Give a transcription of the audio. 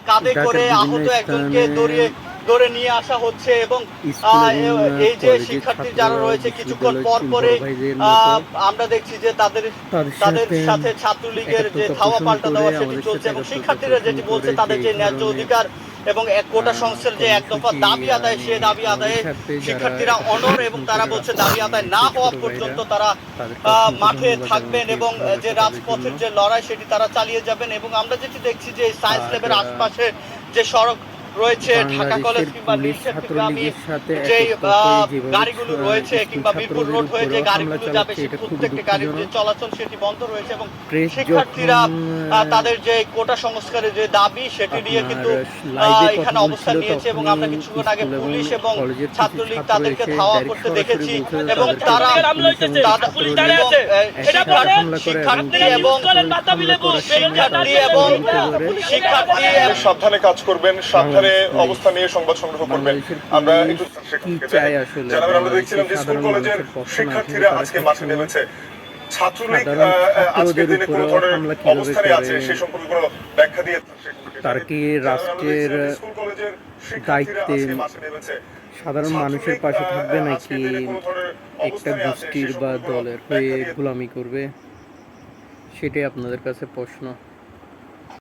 কাঁধে করে আহত একজনকে দৌড়িয়ে ধরে নিয়ে আসা হচ্ছে এবং আহ, এই যে শিক্ষার্থী যারা রয়েছে কিছুক্ষণ পর পরে আহ, আমরা দেখছি যে তাদের তাদের সাথে ছাত্রলীগের যে ধাওয়া পাল্টা দেওয়া সেটি চলছে এবং শিক্ষার্থীরা যেটি বলছে তাদের যে ন্যায্য অধিকার এবং এক কোটা সংস্থার যে এক দফা দাবি আদায় সে দাবি আদায়ে শিক্ষার্থীরা অনর এবং তারা বলছে দাবি আদায় না হওয়া পর্যন্ত তারা আহ, মাঠে থাকবেন এবং যে রাজপথের যে লড়াই সেটি তারা চালিয়ে যাবেন এবং আমরা যেটি দেখছি যে সায়েন্স ল্যাবের আশপাশে যে সড়ক রয়েছে ঢাকা কলেজ কিংবা নীলক্ষেত্রগামী সাথে যে গাড়িগুলো রয়েছে কিংবা মিরপুর রোড হয়ে যে গাড়িগুলো যাবে প্রত্যেকটি গাড়ির যে চলাচল সেটি বন্ধ রয়েছে এবং শিক্ষার্থীরা তাদের যে কোটা সংস্কারের যে দাবি সেটি নিয়ে কিন্তু এখানে অবস্থান নিয়েছে এবং আমরা কিছুক্ষণ আগে পুলিশ এবং ছাত্রলীগ তাদেরকে ধাওয়া করতে দেখেছি এবং তারা শিক্ষার্থী- এবং শিক্ষার্থী সাবধানে কাজ করবেন সাবধানে বাংলাদেশের অবস্থান নিয়ে সংবাদ সংগ্রহ করবেন। আমরা একটু আসলে? জানাবেন আমরা দেখছিলাম যে স্কুল কলেজের শিক্ষার্থীরা আজকে মাঠে নেমেছে। ছাত্রলীগ সাধারণ আহ, আজকের ছাত্রদের দিনে কোনো ধরনের অবস্থানে আছে সেই সম্পর্কে কোনো ব্যাখ্যা দিয়ে তার কি রাষ্ট্রের দায়িত্বে আজকে মাঠে নেমেছে। সাধারণ মানুষের পাশে থাকবে নাকি একটা গোষ্ঠীর বা দলের হয়ে গোলামি করবে? সেটাই আপনাদের কাছে প্রশ্ন।